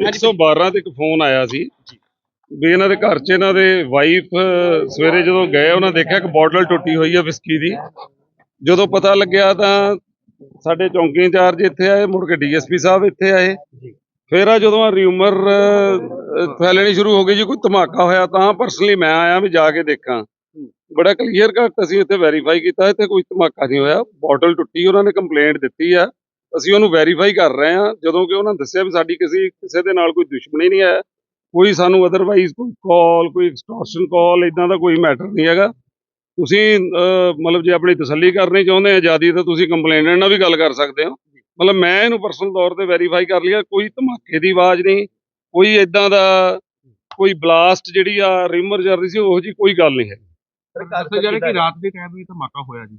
112 ਤੇ ਇੱਕ ਫੋਨ ਆਇਆ ਸੀ। ਵੀ ਇਹਨਾਂ ਦੇ ਘਰ 'ਚ ਇਹਨਾਂ ਦੇ ਵਾਈਫ ਸਵੇਰੇ ਜਦੋਂ ਗਏ ਉਹਨਾਂ ਦੇਖਿਆ ਕਿ ਬੋਟਲ ਟੁੱਟੀ ਹੋਈ ਹੈ ਵਿਸਕੀ ਦੀ। ਜਦੋਂ ਪਤਾ ਲੱਗਿਆ ਤਾਂ ਸਾਡੇ ਚੌਂਕੀ ਇੰਚਾਰਜ ਇੱਥੇ ਆਏ ਮੁੜ ਕੇ ਡੀਐਸਪੀ ਸਾਹਿਬ ਇੱਥੇ ਆਏ। ਫਿਰ ਆ ਜਦੋਂ ਰਿਊਮਰ ਫੈਲਣੀ ਸ਼ੁਰੂ ਹੋ ਗਈ ਜੀ ਕੋਈ ਧਮਾਕਾ ਹੋਇਆ ਤਾਂ ਪਰਸਨਲੀ ਮੈਂ ਆਇਆ ਵੀ ਜਾ ਕੇ ਦੇਖਾਂ। ਬੜਾ ਕਲੀਅਰ ਕੱਟ ਅਸੀਂ ਇੱਥੇ ਵੈਰੀਫਾਈ ਕੀਤਾ ਇੱਥੇ ਕੋਈ ਧਮਾਕਾ ਨਹੀਂ ਹੋਇਆ। ਬੋਟਲ ਟੁੱਟੀ ਉਹਨਾਂ ਨੇ ਕੰਪਲੇਂਟ ਦਿੱਤੀ ਆ। ਅਸੀਂ ਉਹਨੂੰ ਵੈਰੀਫਾਈ ਕਰ ਰਹੇ ਹਾਂ, ਜਦੋਂ ਕਿ ਉਹਨਾਂ ਦੱਸਿਆ ਵੀ ਸਾਡੀ ਕਿਸੇ ਕਿਸੇ ਦੇ ਨਾਲ ਕੋਈ ਦੁਸ਼ਮਣੀ ਨਹੀਂ ਹੈ ਕੋਈ ਸਾਨੂੰ ਅਦਰਵਾਈਜ਼ ਕੋਈ ਕਾਲ ਕੋਈ ਐਕਸਟੋਰਸ਼ਨ ਕਾਲ ਇਦਾਂ ਦਾ ਕੋਈ ਮੈਟਰ ਨਹੀਂ ਹੈਗਾ। ਤੁਸੀਂ ਮਤਲਬ ਜੇ ਆਪਣੀ ਤਸੱਲੀ ਕਰਨੀ ਚਾਹੁੰਦੇ ਆ ਆਜ਼ਾਦੀ, ਤਾਂ ਤੁਸੀਂ ਕੰਪਲੇਨੈਂਟ ਨਾਲ ਵੀ ਗੱਲ ਕਰ ਸਕਦੇ ਹੋ। ਮਤਲਬ ਮੈਂ ਇਹਨੂੰ ਪਰਸਨਲ ਤੌਰ ਤੇ ਵੈਰੀਫਾਈ ਕਰ ਲਿਆ, ਕੋਈ ਧਮਾਕੇ ਦੀ ਆਵਾਜ਼ ਨਹੀਂ, ਕੋਈ ਇਦਾਂ ਦਾ, ਕੋਈ ਬਲਾਸਟ ਜਿਹੜੀ ਆ ਰਿਮਰ ਚੱਲ ਰਹੀ ਸੀ, ਉਹੋ ਜੀ ਕੋਈ ਗੱਲ ਨਹੀਂ ਹੈ। ਦੱਸਿਆ ਜਾ ਰਿਹਾ ਕਿ ਰਾਤ ਦੇ ਟਾਈਮ ਵੀ ਧਮਾਕਾ ਹੋਇਆ ਜੀ।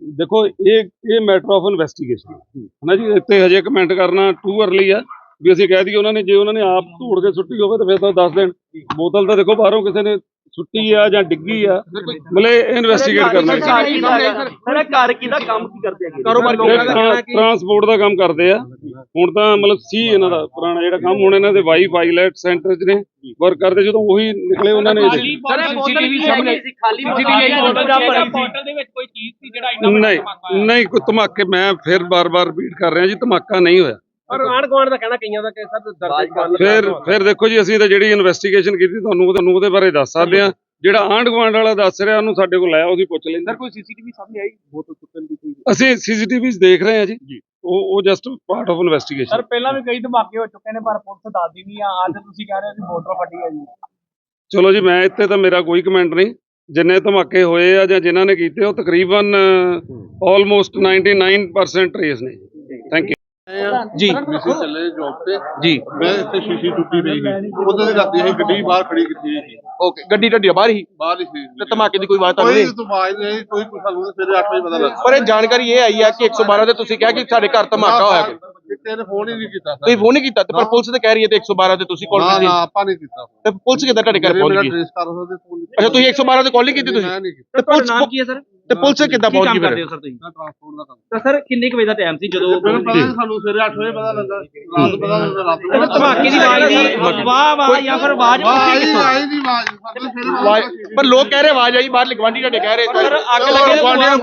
ਦੇਖੋ ਇਹ ਇਹ ਮੈਟਰ ਆਫ ਇਨਵੈਸਟੀਗੇਸ਼ਨ ਹੈ ਨਾ ਜੀ? ਇੱਥੇ ਹਜੇ ਕਮੈਂਟ ਕਰਨਾ ਟੂ ਅਰਲੀ ਆ। ਵੀ ਅਸੀਂ ਕਹਿ ਦਈਏ ਉਹਨਾਂ ਨੇ ਜੇ ਉਹਨਾਂ ਨੇ ਆਪ ਧੂੜ ਕੇ ਸੁੱਟੀ ਹੋਵੇ ਤਾਂ ਫਿਰ ਤਾਂ ਦੱਸ ਦੇਣ। ਬੋਤਲ ਤਾਂ ਦੇਖੋ ਬਾਹਰੋਂ ਕਿਸੇ ਨੇ ਸੁੱਟੀ ਆ ਜਾਂ ਡਿੱਗੀ ਆ। ਮਤਲਬ ਇਨਵੈਸਟੀਗੇਟ ਕਰਨਾ। ਸਰ ਸਰ ਘਰ ਕਿਹਦਾ ਕੰਮ ਕੀ ਕਰਦੇ ਹੈਗੇ ਕਾਰੋਬਾਰ ਲੋਕਾਂ ਦਾ ਕਹਿਣਾ ਹੈ ਕਿ ਟਰਾਂਸਪੋਰਟ ਦਾ ਕੰਮ ਕਰਦੇ ਆ। ਹੁਣ ਤਾਂ ਮਤਲਬ ਸੀ ਇਹਨਾਂ ਦਾ ਪੁਰਾਣਾ ਜਿਹੜਾ ਕੰਮ ਹੁਣ ਇਹਨਾਂ ਦੇ ਵਾਈਫ ਆਈਲੈਟ ਸੈਂਟਰ 'ਚ ਨੇ ਵਰਕ ਕਰਦੇ। ਜਦੋਂ ਉਹੀ ਨਿਕਲੇ ਉਹਨਾਂ ਨੇ ਸਰ ਸੀਸੀਟੀਵੀ ਸਾਹਮਣੇ ਖਾਲੀ CCTV ਬੋਤਲ ਦਾ ਭਰੀ ਸੀ। ਬੋਟਲ ਦੇ ਵਿੱਚ ਕੋਈ ਚੀਜ਼ ਜਿਹੜਾ ਇੰਨਾ ਵੱਡਾ ਨਹੀਂ ਹੋਇਆ? ਨਹੀਂ ਕੋਈ ਧਮਾਕੇ ਮੈਂ ਫਿਰ ਬਾਰ-ਬਾਰ ਰਿਪੀਟ ਕਰ ਰਿਹਾ ਜੀ ਧਮਾਕਾ ਨਹੀਂ ਹੋਇਆ। ਪਰ ਆਣ ਗਵਾਂਡ ਦਾ ਕਹਿਣਾ ਕਈਆਂ ਦਾ ਕਿ ਸਰ ਦਰਜ ਬੰਦ ਫਿਰ ਫਿਰ ਦੇਖੋ ਜੀ ਅਸੀਂ ਤਾਂ ਜਿਹੜੀ ਇਨਵੈਸਟੀਗੇਸ਼ਨ ਕੀਤੀ ਤੁਹਾਨੂੰ ਤੁਹਾਨੂੰ ਉਹਦੇ ਬਾਰੇ ਦੱਸ ਸਕਦੇ ਆ ਜਿਹੜਾ ਆਂਢ ਗੁਆਂਢ ਵਾਲਾ ਦੱਸ ਰਿਹਾ ਉਹਨੂੰ ਸਾਡੇ ਕੋਲ ਆਇਆ ਉਹਦੀ ਪੁੱਛ ਲੈਂਦੇ ਸਰ ਕੋਈ ਸੀਸੀਟੀਵੀ ਸਾਹਮਣੇ ਆਈ? ਬੋਤਲ ਟੁੱਟਣ ਦੀ ਕੋਈ ਅਸੀਂ ਸੀਸੀਟੀਵੀਜ਼ ਦੇਖ ਰਹੇ ਹਾਂ ਜੀ। ਉਹ ਉਹ just part of investigation sir ਪਹਿਲਾਂ ਵੀ ਕਈ ਧਮਾਕੇ ਹੋ ਚੁੱਕੇ ਨੇ ਪਰ ਪੁਲਿਸ ਦੱਸਦੀ ਨਹੀਂ ਆ। ਅੱਜ ਤੁਸੀਂ ਕਹਿ ਰਹੇ ਹੋ ਕਿ ਬੋਤਲ ਫਟੀ ਹੈ ਜੀ। ਚਲੋ ਜੀ ਮੈਂ ਇੱਥੇ ਤਾਂ ਮੇਰਾ ਕੋਈ ਕਮੈਂਟ ਨਹੀਂ। ਜਿੰਨੇ ਧਮਾਕੇ ਹੋਏ ਆ ਜਾਂ ਜਿਨ੍ਹਾਂ ਨੇ ਕੀਤੇ ਉਹ ਤਕਰੀਬਨ ਆਲਮੋਸਟ 99% ਟ੍ਰੇਸ ਨੇ ਥੈਂਕ ਯੂ ਜੀ। ਮਿਸੇ ਚੱਲੇ ਜੌਬ ਤੇ। ਜੀ। ਮੈਂ ਇੱਥੇ ਸ਼ੀਸ਼ੀ ਟੁੱਟੀ ਪਈ ਸੀ। ਉਦੋਂ ਦੀ ਰਾਤੀ ਅਸੀਂ ਗੱਡੀ ਬਾਹਰ ਖੜੀ ਕੀਤੀ ਸੀ। ਓਕੇ ਗੱਡੀ ਢੱਡੀ ਬਾਹਰ ਹੀ? ਬਾਹਰ ਹੀ ਸੀ। ਤੇ ਧਮਾਕੇ ਦੀ ਕੋਈ ਬਾਤ ਤਾਂ ਕੋਈ ਨਹੀਂ? ਤੋਂ ਆਵਾਜ਼ ਨਹੀਂ ਕੋਈ ਕੁਛ ਸਾਨੂੰ ਸਵੇਰੇ 8 ਵਜੇ ਪਤਾ ਲੱਗਾ। ਪਰ ਇਹ ਜਾਣਕਾਰੀ ਇਹ ਆਈ ਹੈ ਕਿ 112 ਤੇ ਤੁਸੀਂ ਕਿਹਾ ਕਿ ਸਾਡੇ ਘਰ ਧਮਾਕਾ ਹੋਇਆ ਕੋਈ। ਕਿਸੇ ਨੇ ਫੋਨ ਹੀ ਨਹੀਂ ਕੀਤਾ ਤੁਸੀਂ ਫੋਨ ਨਹੀਂ ਕੀਤਾ ਤੇ ਪਰ ਪੁਲਿਸ ਤੇ ਕਹਿ ਰਹੀ ਹੈ ਤੇ 112 ਤੇ ਤੁਸੀਂ ਕਾਲ ਨਾ ਕੀਤੀ। ਨਾ ਆਪਾਂ ਨਹੀਂ ਕੀਤਾ ਤੇ ਪੁਲਿਸ ਕਿੱਦਾਂ ਤੁਹਾਡੇ ਘਰ ਪਹੁੰਚ ਮੇਰਾ ਗਈ? ਟ੍ਰੇਸ ਕਰ ਸਕਦੇ ਫੋਨ ਅੱਛਾ ਤੁਸੀਂ 112 ਤੇ ਕਾਲ ਨਹੀਂ ਕੀਤੀ ਤੁਸੀਂ? ਮੈਂ ਨਹੀਂ ਕੀਤਾ। ਤੇ ਪੁਲਿਸ ਨਾਮ ਕੀ ਹੈ ਸਰ? ਤੇ ਪੁਲਿਸ ਕਿੱਦਾਂ ਪਹੁੰਚ ਗਈ ਕਰਦੇ ਫਿਰ ਹੋ ਸਰ ਤੁਸੀਂ? ਮੈਂ ਟ੍ਰਾਂਸਪੋਰਟ ਦਾ ਕੰਮ ਤਾਂ ਸਰ ਕਿੰਨੇ ਕੁ ਵਜੇ ਦਾ ਟਾਈਮ ਸੀ ਜਦੋਂ ਸਾਨੂੰ ਸਵੇਰੇ 8 ਵਜੇ ਪਤਾ ਲੱਗਾ। ਰਾਤ ਪਤਾ ਲੱਗਾ ਰਾਤ ਧਮਾਕੇ ਦੀ ਆਵਾਜ਼ ਦੀ ਵਾਹ ਵਾਹ ਜਾਂ ਫਿਰ ਆਵਾਜ਼ ਆਵਾਜ਼ ਉੱਠੀ ਆਈ ਦੀ ਆਵਾਜ਼। ਪਰ ਲੋਕ ਕਹਿ ਰਹੇ ਆਵਾਜ਼ ਆਈ ਬਾਹਰ ਗਵਾਂਢੀ ਤੁਹਾਡੇ ਕਹਿ ਰਹੇ ਸਰ। ਅੱਗ ਲੱਗੇ ਗੁਆਂਢੀਆਂ ਨੂੰ